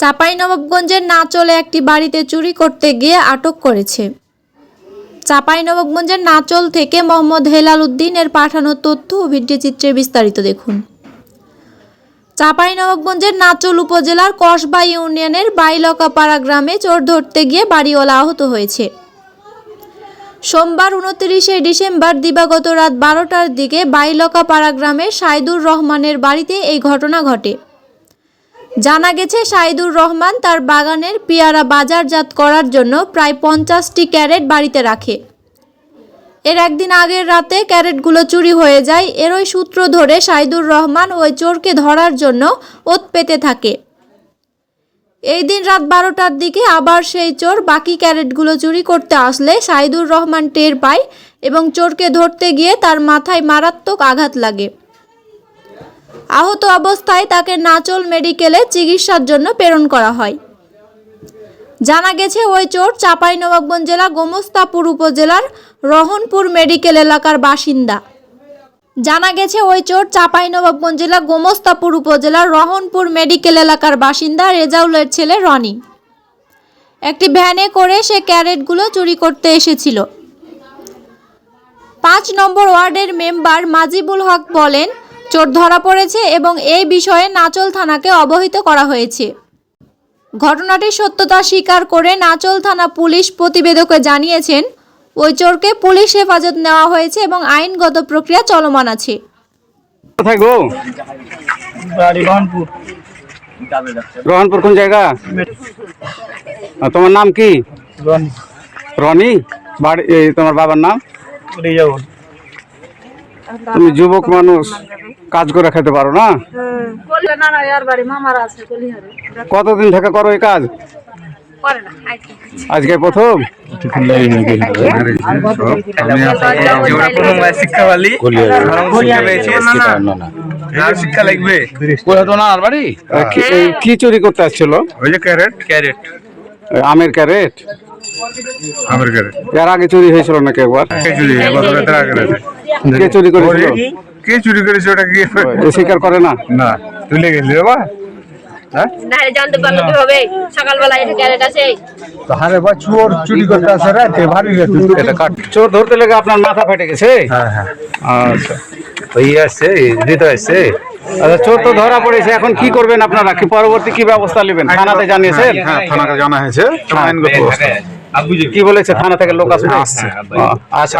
চাঁপাইনবাবগঞ্জের নাচলে একটি বাড়িতে চুরি করতে গিয়ে আটক করেছে। চাঁপাইনবাবগঞ্জের নাচল থেকে মোহাম্মদ হেলাল উদ্দিনের পাঠানো তথ্য ও ভিডিওচিত্রে বিস্তারিত দেখুন। চাঁপাইনবাবগঞ্জের নাচল উপজেলার কসবা ইউনিয়নের বাইলকাপাড়া গ্রামে চোর ধরতে গিয়ে বাড়িওয়ালা আহত হয়েছে। সোমবার উনত্রিশে ডিসেম্বর দিবাগত রাত বারোটার দিকে বাইলকাপাড়া গ্রামে সাইদুর রহমানের বাড়িতে এই ঘটনা ঘটে। জানা গেছে, সাইদুর রহমান তার বাগানের পেয়ারা বাজারজাত করার জন্য প্রায় পঞ্চাশটি ক্যারেট বাড়িতে রাখে। এর একদিন আগের রাতে ক্যারেটগুলো চুরি হয়ে যায়। এরই সূত্র ধরে সাইদুর রহমান ওই চোরকে ধরার জন্য ওত পেতে থাকে। এই দিন রাত বারোটার দিকে আবার সেই চোর বাকি ক্যারেটগুলো চুরি করতে আসলে সাইদুর রহমান টের পায় এবং চোরকে ধরতে গিয়ে তার মাথায় মারাত্মক আঘাত লাগে। আহত অবস্থায় তাকে নাচল মেডিকেলে চিকিৎসার জন্য প্রেরণ করা হয়। জানা গেছে, ওই চোর চাঁপাইনবাবগঞ্জ জেলা গোমস্তাপুর উপজেলার রহনপুর মেডিকেল এলাকার বাসিন্দা। জানা গেছে, ওই চোর চাঁপাইনবাবগঞ্জ জেলা গোমস্তাপুর উপজেলার রহনপুর মেডিকেল এলাকার বাসিন্দা রেজাউলের ছেলে রনি। একটি ভ্যানে করে সে ক্যারেটগুলো চুরি করতে এসেছিল। পাঁচ নম্বর ওয়ার্ডের মেম্বার মাজিবুল হক বলেন চোর ধরা পড়েছে এবং এই বিষয়ে নাচল থানাকে অবহিত করা হয়েছে। ঘটনাটির সত্যতা স্বীকার করে নাচল থানা পুলিশ প্রতিবেদকে জানিয়েছেন ওই চোরকে পুলিশ হেফাজত নেওয়া হয়েছে এবং আইনগত প্রক্রিয়া চলমান আছে। রহনপুর। কোন জায়গা? তোমার নাম কি? রন। রনি? বাড়ি এই তোমার বাবার নাম? রিজাউল। তুমি যুবক মানুষ কাজ করে খেতে পারো না? করলে না না ইয়ার বাড়ি মামার আছে কলিহারে কতদিন থেকে করো এই কাজ? করে না আইতে আজকে প্রথম? আহ, কি- চুরি করতে আসছিল? ওই যে ক্যারেট। ক্যারেট। আমের ক্যারেট? এর আগে চুরি হয়েছিল নাকি একবার? চুরি কে চুরি করেছিল? কে? চুরি করেছে ওটা কি? স্বীকার করে না? না তুলে গেলি বাবা। না জানতে পারল কীভাবে সকালবেলা এটা ক্যারেট আছে। আরে বা চোর চুরি করতে আসে রাতে ভারী রাতে এটা কাট। চোর ধরতে লেগে আপনার মাথা ফেটে গেছে? হ্যাঁ হ্যাঁ। আচ্ছা। ওই আসছে দিতে আসছে। আচ্ছা চোর তো ধরা পড়েছে এখন কি করবেন আপনারা? কি পরবর্তী কি ব্যবস্থা নেবেন? থানাতে জানিয়েছেন? হ্যাঁ থানাকে জানা হয়েছে আইনগত কি বলেছে? থানা থেকে লোক আসবে? আসছে। আচ্ছা